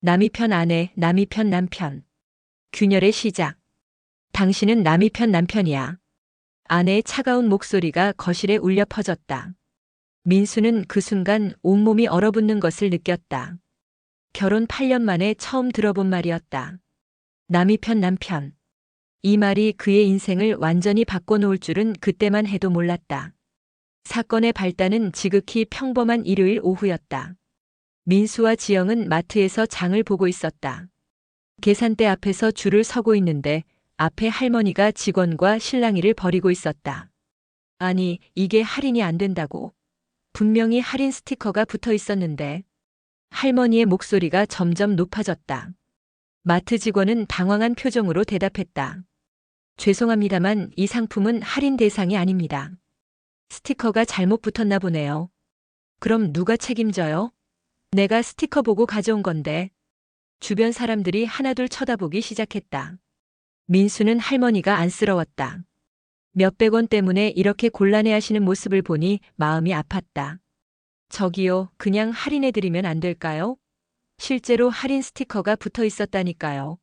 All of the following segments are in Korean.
남이 편 아내, 남이 편 남편. 균열의 시작. 당신은 남이 편 남편이야. 아내의 차가운 목소리가 거실에 울려 퍼졌다. 민수는 그 순간 온몸이 얼어붙는 것을 느꼈다. 결혼 8년 만에 처음 들어본 말이었다. 남이 편 남편. 이 말이 그의 인생을 완전히 바꿔놓을 줄은 그때만 해도 몰랐다. 사건의 발단은 지극히 평범한 일요일 오후였다. 민수와 지영은 마트에서 장을 보고 있었다. 계산대 앞에서 줄을 서고 있는데 앞에 할머니가 직원과 실랑이를 벌이고 있었다. 아니, 이게 할인이 안 된다고. 분명히 할인 스티커가 붙어 있었는데 할머니의 목소리가 점점 높아졌다. 마트 직원은 당황한 표정으로 대답했다. 죄송합니다만 이 상품은 할인 대상이 아닙니다. 스티커가 잘못 붙었나 보네요. 그럼 누가 책임져요? 내가 스티커 보고 가져온 건데. 주변 사람들이 하나둘 쳐다보기 시작했다. 민수는 할머니가 안쓰러웠다. 몇백 원 때문에 이렇게 곤란해 하시는 모습을 보니 마음이 아팠다. 저기요, 그냥 할인해드리면 안 될까요? 실제로 할인 스티커가 붙어 있었다니까요.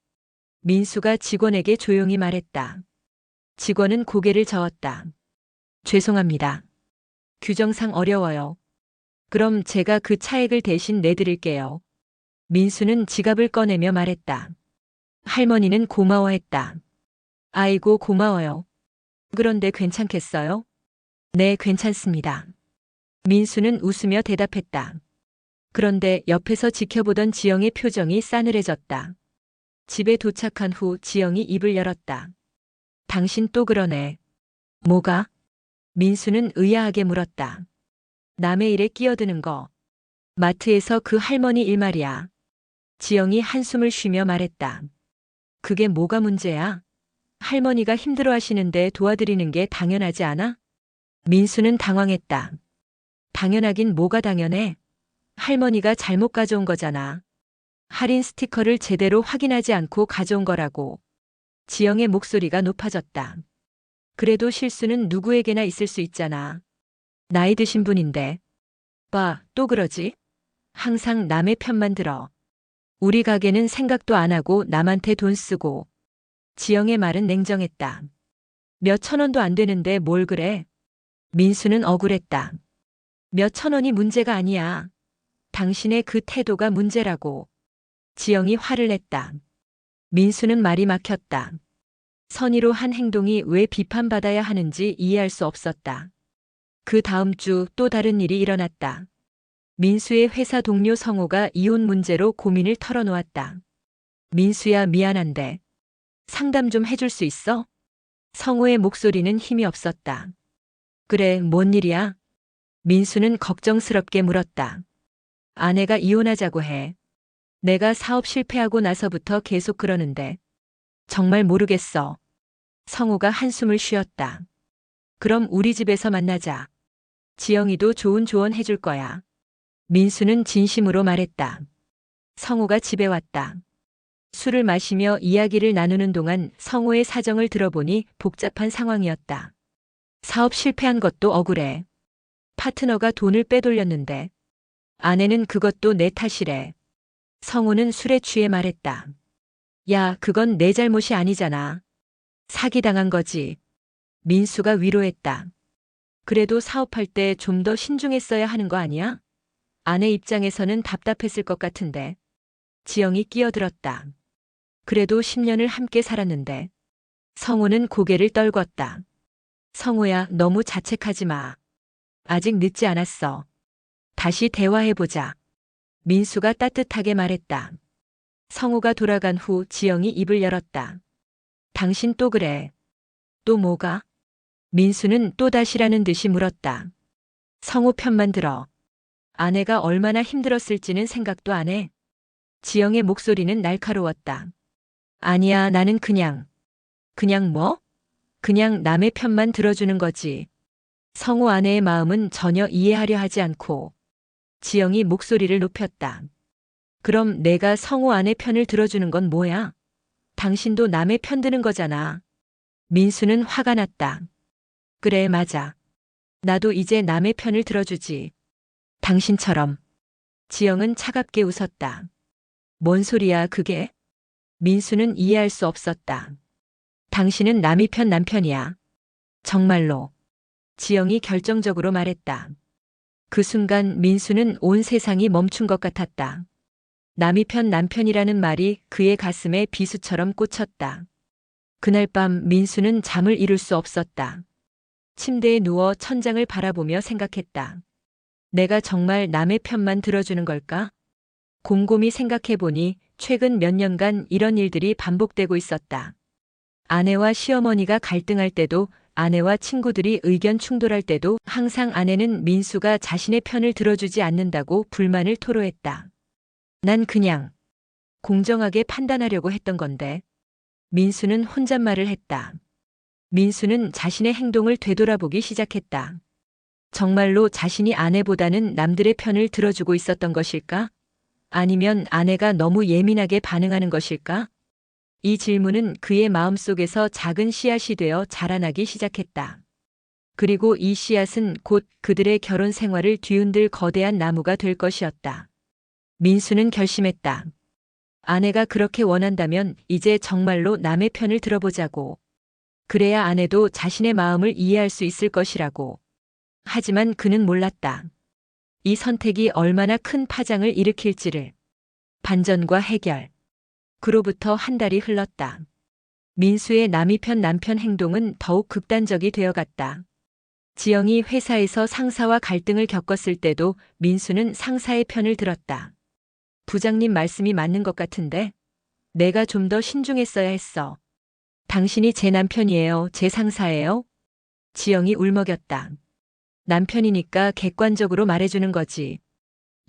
민수가 직원에게 조용히 말했다. 직원은 고개를 저었다. 죄송합니다. 규정상 어려워요. 그럼 제가 그 차액을 대신 내드릴게요. 민수는 지갑을 꺼내며 말했다. 할머니는 고마워했다. 아이고 고마워요. 그런데 괜찮겠어요? 네, 괜찮습니다. 민수는 웃으며 대답했다. 그런데 옆에서 지켜보던 지영의 표정이 싸늘해졌다. 집에 도착한 후 지영이 입을 열었다. 당신 또 그러네. 뭐가? 민수는 의아하게 물었다. 남의 일에 끼어드는 거. 마트에서 그 할머니 일 말이야. 지영이 한숨을 쉬며 말했다. 그게 뭐가 문제야? 할머니가 힘들어 하시는데 도와드리는 게 당연하지 않아? 민수는 당황했다. 당연하긴 뭐가 당연해? 할머니가 잘못 가져온 거잖아. 할인 스티커를 제대로 확인하지 않고 가져온 거라고. 지영의 목소리가 높아졌다. 그래도 실수는 누구에게나 있을 수 있잖아. 나이 드신 분인데. 봐, 또 그러지? 항상 남의 편만 들어. 우리 가게는 생각도 안 하고 남한테 돈 쓰고. 지영의 말은 냉정했다. 몇 천 원도 안 되는데 뭘 그래? 민수는 억울했다. 몇 천 원이 문제가 아니야. 당신의 그 태도가 문제라고. 지영이 화를 냈다. 민수는 말이 막혔다. 선의로 한 행동이 왜 비판받아야 하는지 이해할 수 없었다. 그 다음 주 또 다른 일이 일어났다. 민수의 회사 동료 성호가 이혼 문제로 고민을 털어놓았다. 민수야 미안한데 상담 좀 해줄 수 있어? 성호의 목소리는 힘이 없었다. 그래, 뭔 일이야? 민수는 걱정스럽게 물었다. 아내가 이혼하자고 해. 내가 사업 실패하고 나서부터 계속 그러는데. 정말 모르겠어. 성우가 한숨을 쉬었다. 그럼 우리 집에서 만나자. 지영이도 좋은 조언 해줄 거야. 민수는 진심으로 말했다. 성우가 집에 왔다. 술을 마시며 이야기를 나누는 동안 성우의 사정을 들어보니 복잡한 상황이었다. 사업 실패한 것도 억울해. 파트너가 돈을 빼돌렸는데 아내는 그것도 내 탓이래. 성우는 술에 취해 말했다. 야, 그건 내 잘못이 아니잖아. 사기당한 거지. 민수가 위로했다. 그래도 사업할 때 좀 더 신중했어야 하는 거 아니야? 아내 입장에서는 답답했을 것 같은데. 지영이 끼어들었다. 그래도 10년을 함께 살았는데. 성우는 고개를 떨궜다. 성우야, 너무 자책하지 마. 아직 늦지 않았어. 다시 대화해보자. 민수가 따뜻하게 말했다. 성우가 돌아간 후 지영이 입을 열었다. 당신 또 그래. 또 뭐가? 민수는 또다시라는 듯이 물었다. 성우 편만 들어. 아내가 얼마나 힘들었을지는 생각도 안 해. 지영의 목소리는 날카로웠다. 아니야, 나는 그냥. 그냥 뭐? 그냥 남의 편만 들어주는 거지. 성우 아내의 마음은 전혀 이해하려 하지 않고 지영이 목소리를 높였다. 그럼 내가 성우 아내 편을 들어주는 건 뭐야? 당신도 남의 편 드는 거잖아. 민수는 화가 났다. 그래, 맞아. 나도 이제 남의 편을 들어주지. 당신처럼. 지영은 차갑게 웃었다. 뭔 소리야, 그게? 민수는 이해할 수 없었다. 당신은 남이 편 남편이야. 정말로. 지영이 결정적으로 말했다. 그 순간 민수는 온 세상이 멈춘 것 같았다. 남이 편 남편이라는 말이 그의 가슴에 비수처럼 꽂혔다. 그날 밤 민수는 잠을 이룰 수 없었다. 침대에 누워 천장을 바라보며 생각했다. 내가 정말 남의 편만 들어주는 걸까? 곰곰이 생각해 보니 최근 몇 년간 이런 일들이 반복되고 있었다. 아내와 시어머니가 갈등할 때도 아내와 친구들이 의견 충돌할 때도 항상 아내는 민수가 자신의 편을 들어주지 않는다고 불만을 토로했다. 난 그냥 공정하게 판단하려고 했던 건데 민수는 혼잣말을 했다. 민수는 자신의 행동을 되돌아보기 시작했다. 정말로 자신이 아내보다는 남들의 편을 들어주고 있었던 것일까? 아니면 아내가 너무 예민하게 반응하는 것일까? 이 질문은 그의 마음속에서 작은 씨앗이 되어 자라나기 시작했다. 그리고 이 씨앗은 곧 그들의 결혼 생활을 뒤흔들 거대한 나무가 될 것이었다. 민수는 결심했다. 아내가 그렇게 원한다면 이제 정말로 남의 편을 들어보자고. 그래야 아내도 자신의 마음을 이해할 수 있을 것이라고. 하지만 그는 몰랐다. 이 선택이 얼마나 큰 파장을 일으킬지를. 반전과 해결. 그로부터 한 달이 흘렀다. 민수의 남이 편 남편 행동은 더욱 극단적이 되어갔다. 지영이 회사에서 상사와 갈등을 겪었을 때도 민수는 상사의 편을 들었다. 부장님 말씀이 맞는 것 같은데 내가 좀 더 신중했어야 했어. 당신이 제 남편이에요. 제 상사예요. 지영이 울먹였다. 남편이니까 객관적으로 말해주는 거지.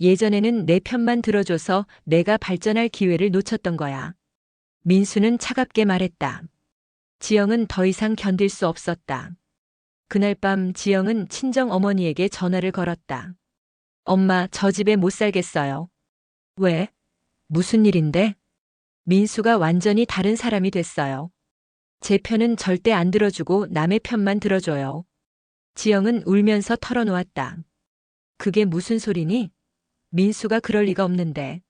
예전에는 내 편만 들어줘서 내가 발전할 기회를 놓쳤던 거야. 민수는 차갑게 말했다. 지영은 더 이상 견딜 수 없었다. 그날 밤 지영은 친정 어머니에게 전화를 걸었다. 엄마, 저 집에 못 살겠어요. 왜? 무슨 일인데? 민수가 완전히 다른 사람이 됐어요. 제 편은 절대 안 들어주고 남의 편만 들어줘요. 지영은 울면서 털어놓았다. 그게 무슨 소리니? 민수가 그럴 리가 없는데.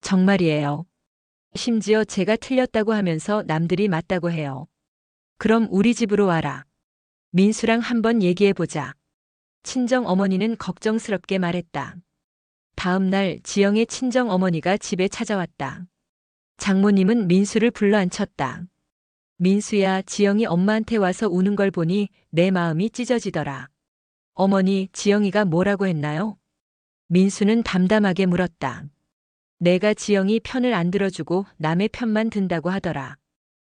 정말이에요. 심지어 제가 틀렸다고 하면서 남들이 맞다고 해요. 그럼 우리 집으로 와라. 민수랑 한번 얘기해보자. 친정 어머니는 걱정스럽게 말했다. 다음 날 지영의 친정 어머니가 집에 찾아왔다. 장모님은 민수를 불러 앉혔다. 민수야, 지영이 엄마한테 와서 우는 걸 보니 내 마음이 찢어지더라. 어머니, 지영이가 뭐라고 했나요? 민수는 담담하게 물었다. 내가 지영이 편을 안 들어주고 남의 편만 든다고 하더라.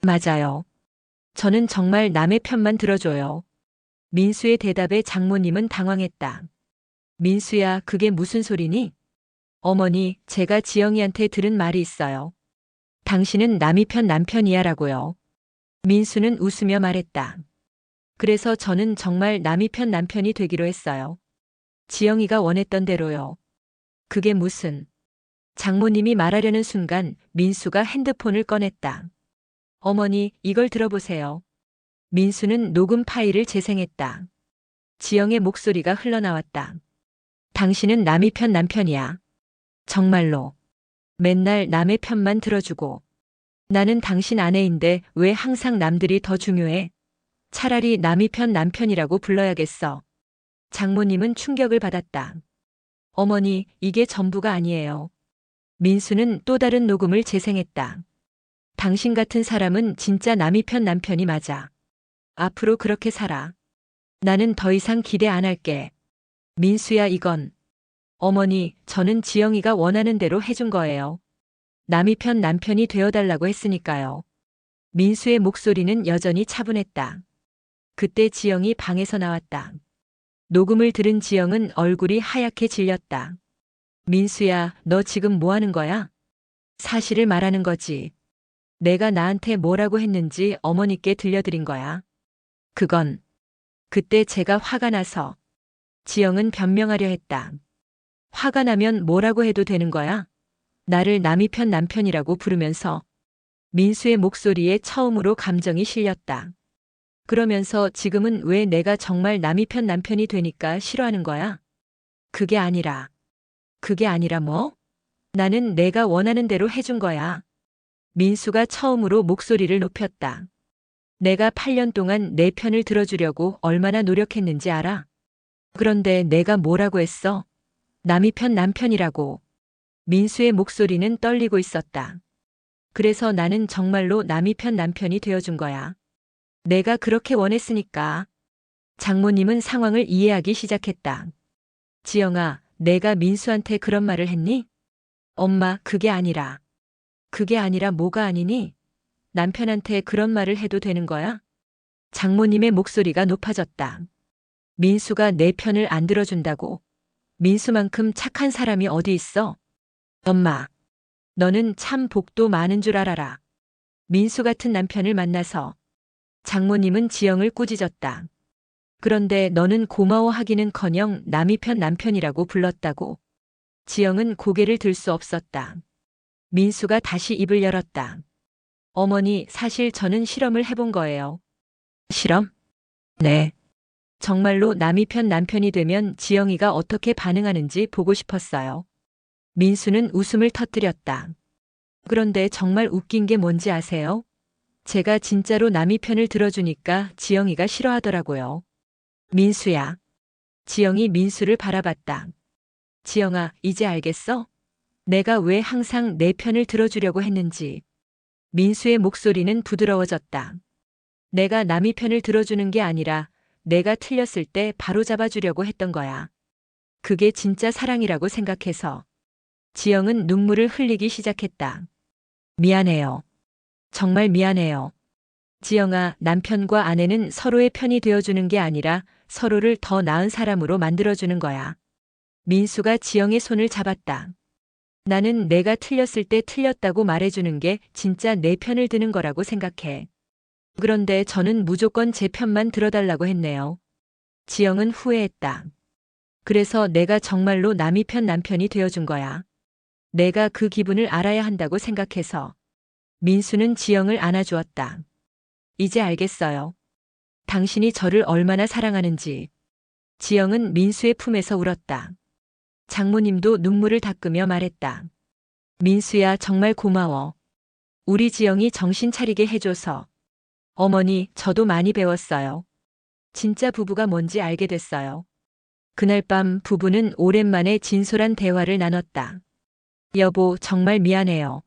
맞아요. 저는 정말 남의 편만 들어줘요. 민수의 대답에 장모님은 당황했다. 민수야, 그게 무슨 소리니? 어머니, 제가 지영이한테 들은 말이 있어요. 당신은 남이 편 남편이야 라고요. 민수는 웃으며 말했다. 그래서 저는 정말 남이 편 남편이 되기로 했어요. 지영이가 원했던 대로요. 그게 무슨. 장모님이 말하려는 순간 민수가 핸드폰을 꺼냈다. 어머니, 이걸 들어보세요. 민수는 녹음 파일을 재생했다. 지영의 목소리가 흘러나왔다. 당신은 남이 편 남편이야. 정말로. 맨날 남의 편만 들어주고. 나는 당신 아내인데 왜 항상 남들이 더 중요해? 차라리 남이 편 남편이라고 불러야겠어. 장모님은 충격을 받았다. 어머니, 이게 전부가 아니에요. 민수는 또 다른 녹음을 재생했다. 당신 같은 사람은 진짜 남이 편 남편이 맞아. 앞으로 그렇게 살아. 나는 더 이상 기대 안 할게. 민수야, 이건. 어머니, 저는 지영이가 원하는 대로 해준 거예요. 남이 편 남편이 되어달라고 했으니까요. 민수의 목소리는 여전히 차분했다. 그때 지영이 방에서 나왔다. 녹음을 들은 지영은 얼굴이 하얗게 질렸다. 민수야, 너 지금 뭐 하는 거야? 사실을 말하는 거지. 내가 나한테 뭐라고 했는지 어머니께 들려드린 거야. 그건 그때 제가 화가 나서 지영은 변명하려 했다. 화가 나면 뭐라고 해도 되는 거야? 나를 남이 편 남편이라고 부르면서 민수의 목소리에 처음으로 감정이 실렸다. 그러면서 지금은 왜 내가 정말 남이 편 남편이 되니까 싫어하는 거야? 그게 아니라. 그게 아니라 뭐? 나는 내가 원하는 대로 해준 거야. 민수가 처음으로 목소리를 높였다. 내가 8년 동안 내 편을 들어주려고 얼마나 노력했는지 알아? 그런데 내가 뭐라고 했어? 남이 편 남편이라고. 민수의 목소리는 떨리고 있었다. 그래서 나는 정말로 남이 편 남편이 되어준 거야. 내가 그렇게 원했으니까. 장모님은 상황을 이해하기 시작했다. 지영아, 내가 민수한테 그런 말을 했니? 엄마, 그게 아니라. 그게 아니라 뭐가 아니니? 남편한테 그런 말을 해도 되는 거야? 장모님의 목소리가 높아졌다. 민수가 내 편을 안 들어준다고. 민수만큼 착한 사람이 어디 있어? 엄마, 너는 참 복도 많은 줄 알아라. 민수 같은 남편을 만나서. 장모님은 지영을 꾸짖었다. 그런데 너는 고마워하기는 커녕 남이 편 남편이라고 불렀다고. 지영은 고개를 들 수 없었다. 민수가 다시 입을 열었다. 어머니, 사실 저는 실험을 해본 거예요. 실험? 네. 정말로 남이 편 남편이 되면 지영이가 어떻게 반응하는지 보고 싶었어요. 민수는 웃음을 터뜨렸다. 그런데 정말 웃긴 게 뭔지 아세요? 제가 진짜로 남이 편을 들어주니까 지영이가 싫어하더라고요. 민수야. 지영이 민수를 바라봤다. 지영아, 이제 알겠어? 내가 왜 항상 내 편을 들어주려고 했는지. 민수의 목소리는 부드러워졌다. 내가 남이 편을 들어주는 게 아니라 내가 틀렸을 때 바로 잡아주려고 했던 거야. 그게 진짜 사랑이라고 생각해서. 지영은 눈물을 흘리기 시작했다. 미안해요. 정말 미안해요. 지영아, 남편과 아내는 서로의 편이 되어주는 게 아니라 서로를 더 나은 사람으로 만들어주는 거야. 민수가 지영의 손을 잡았다. 나는 내가 틀렸을 때 틀렸다고 말해주는 게 진짜 내 편을 드는 거라고 생각해. 그런데 저는 무조건 제 편만 들어달라고 했네요. 지영은 후회했다. 그래서 내가 정말로 남이 편 남편이 되어준 거야. 내가 그 기분을 알아야 한다고 생각해서. 민수는 지영을 안아주었다. 이제 알겠어요. 당신이 저를 얼마나 사랑하는지. 지영은 민수의 품에서 울었다. 장모님도 눈물을 닦으며 말했다. 민수야, 정말 고마워. 우리 지영이 정신 차리게 해줘서. 어머니, 저도 많이 배웠어요. 진짜 부부가 뭔지 알게 됐어요. 그날 밤 부부는 오랜만에 진솔한 대화를 나눴다. 여보, 정말 미안해요.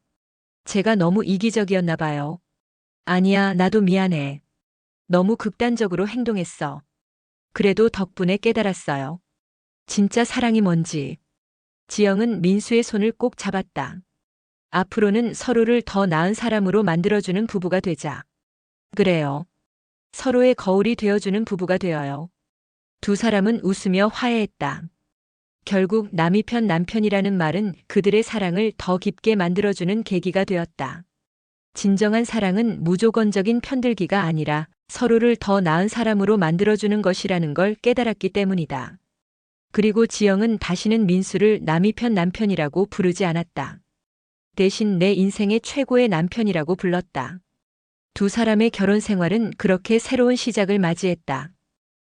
제가 너무 이기적이었나 봐요. 아니야, 나도 미안해. 너무 극단적으로 행동했어. 그래도 덕분에 깨달았어요. 진짜 사랑이 뭔지. 지영은 민수의 손을 꼭 잡았다. 앞으로는 서로를 더 나은 사람으로 만들어주는 부부가 되자. 그래요. 서로의 거울이 되어주는 부부가 되어요. 두 사람은 웃으며 화해했다. 결국 남이 편 남편이라는 말은 그들의 사랑을 더 깊게 만들어주는 계기가 되었다. 진정한 사랑은 무조건적인 편들기가 아니라 서로를 더 나은 사람으로 만들어주는 것이라는 걸 깨달았기 때문이다. 그리고 지영은 다시는 민수를 남이 편 남편이라고 부르지 않았다. 대신 내 인생의 최고의 남편이라고 불렀다. 두 사람의 결혼 생활은 그렇게 새로운 시작을 맞이했다.